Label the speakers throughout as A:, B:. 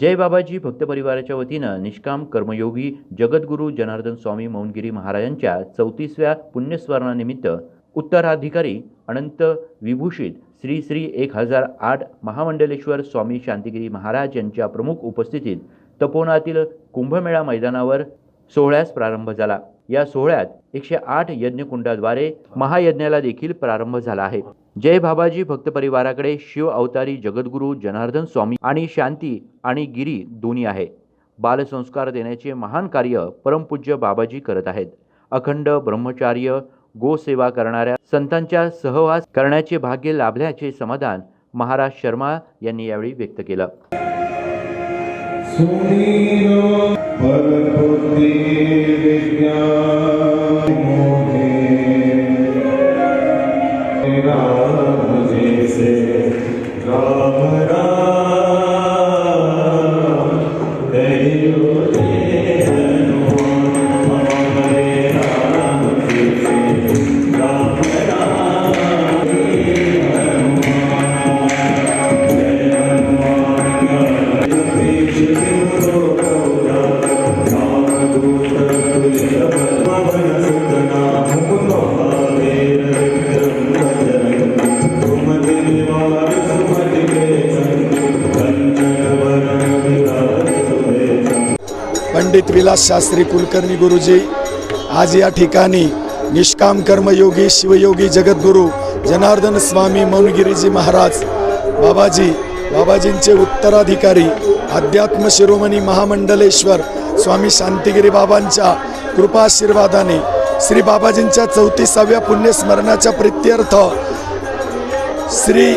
A: जय बाबाजी भक्त परिवाराच्या वतीनं निष्काम कर्मयोगी जगद्गुरू जनार्दन स्वामी मौनगिरी महाराजांच्या चौतीसव्या पुण्यस्मरणानिमित्त उत्तराधिकारी अनंत विभूषित श्री श्री एक हजार आठ महामंडलेश्वर स्वामी शांतिगिरी महाराज यांच्या प्रमुख उपस्थितीत तपोवनातील कुंभमेळा मैदानावर सोहळ्यास प्रारंभ झाला. या सोहळ्यात एकशे आठ यज्ञकुंडाद्वारे महायज्ञाला देखील प्रारंभ झाला आहे. जय बाबाजी भक्त परिवाराकडे शिव अवतारी जगद्गुरू जनार्दन स्वामी आणि शांती आणि गिरी दोन्ही आहे. बालसंस्कार देण्याचे महान कार्य परमपूज्य बाबाजी करत आहेत. अखंड ब्रह्मचार्य गोसेवा करणाऱ्या संतांच्या सहवास करण्याचे भाग्य लाभल्याचे समाधान महाराज शर्मा यांनी यावेळी व्यक्त केलं.
B: पंडित विलास शास्त्री कुलकर्णी गुरुजी आज या ठिकाणी निष्काम कर्मयोगी शिवयोगी जगद्गुरू जनार्दन स्वामी मौनगिरीजी महाराज बाबाजी बाबाजींचे उत्तराधिकारी अध्यात्म शिरोमणी महामंडलेश्वर स्वामी शांतिगिरी बाबांच्या कृपाशीर्वादाने श्री बाबाजींच्या चौतीसाव्या पुण्यस्मरणाच्या प्रित्यर्थ श्री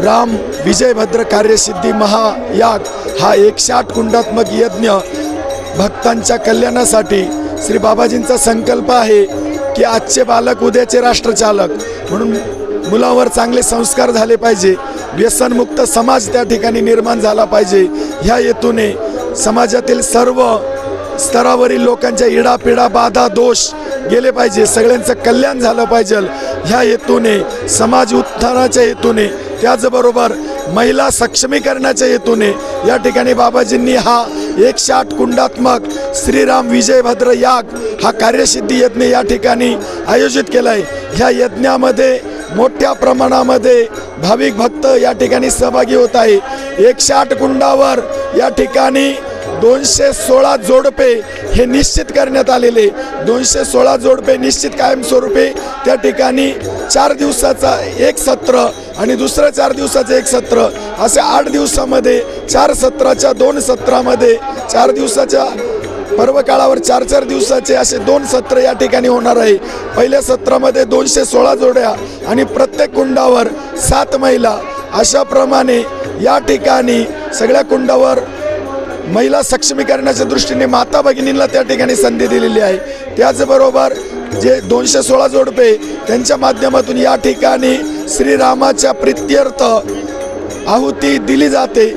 B: राम विजयभद्र कार्यसिद्धी महायाग हा एकशे आठ कुंडात्मक यज्ञ भक्तांच्या कल्याणासाठी श्री बाबाजींचा संकल्प आहे की आजचे बालक उद्याचे राष्ट्रचालक. म्हणून मुलावर चांगले संस्कार झाले पाहिजे. व्यसनमुक्त समाज त्या ठिकाणी निर्माण झाला पाहिजे. ह्या हेतूने समाजातील सर्व स्तरावरील लोकांच्या इडापिडा बाधा दोष गेले पाहिजे. सगळ्यांचं कल्याण झालं पाहिजे. ह्या हेतूने समाज उत्थानाच्या हेतूने त्याचबरोबर महिला सक्षमीकरणाच्या हेतूने या ठिकाणी बाबाजींनी हा एकशे आठ कुंडात्मक श्रीराम विजयभद्र याग हा कार्यसिद्धी यज्ञ या ठिकाणी आयोजित केला आहे ह्या यज्ञामध्ये मोठ्या प्रमाणामध्ये भाविक भक्त या ठिकाणी सहभागी होत आहे. एकशे आठ कुंडावर या ठिकाणी दोनशे सोळा जोडपे हे निश्चित करण्यात आलेले. दोनशे सोळा जोडपे निश्चित कायमस्वरूपी त्या ठिकाणी चार दिवसाचा एक सत्र आणि दुसरं चार दिवसाचं एक सत्र. असे आठ दिवसामध्ये चार सत्राच्या दोन सत्रामध्ये चार दिवसाच्या पर्व काळावर चार चार दिवसाचे असे दोन सत्र या ठिकाणी होणार आहे. पहिल्या सत्रामध्ये दोनशे सोळा जोड्या आणि प्रत्येक कुंडावर सात महिला. अशाप्रमाणे या ठिकाणी सगळ्या कुंडावर महिला सक्षमीकरणाच्या दृष्टीने माता भगिनींना त्या ठिकाणी संधी दिलेली आहे. त्याचबरोबर जे दोनशे सोळा जोडपे त्यांच्या माध्यमातून या ठिकाणी श्रीरामाच्या प्रित्यर्थ आहुती दिली जाते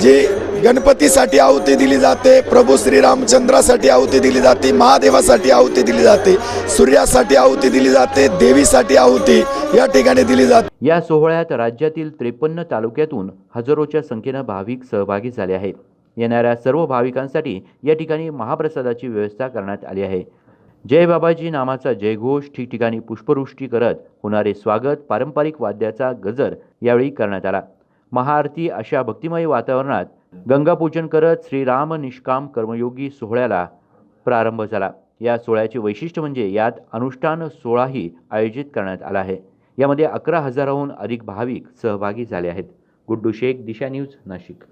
B: जी गणपतीसाठी आहुती दिली जाते प्रभू श्रीरामचंद्रासाठी आहुती दिली जाते महादेवासाठी आहुती दिली जाते सूर्यासाठी आहुती दिली जाते देवीसाठी आहुती या ठिकाणी दिली जाते.
A: या सोहळ्यात राज्यातील त्रेपन्न तालुक्यातून हजारोच्या संख्येनं भाविक सहभागी झाले आहेत. येणाऱ्या सर्व भाविकांसाठी या ठिकाणी महाप्रसादाची व्यवस्था करण्यात आली आहे. जय बाबाजी नामाचा जयघोष ठिकठिकाणी पुष्पवृष्टी करत होणारे स्वागत पारंपरिक वाद्याचा गजर यावेळी करण्यात आला. महाआरती अशा भक्तिमय वातावरणात गंगापूजन करत श्रीराम निष्काम कर्मयोगी सोहळ्याला प्रारंभ झाला. या सोहळ्याचे वैशिष्ट्य म्हणजे यात अनुष्ठान सोहळाही आयोजित करण्यात आला आहे. यामध्ये अकरा हजाराहून अधिक भाविक सहभागी झाले आहेत. गुड्डू शेख दिशा न्यूज नाशिक.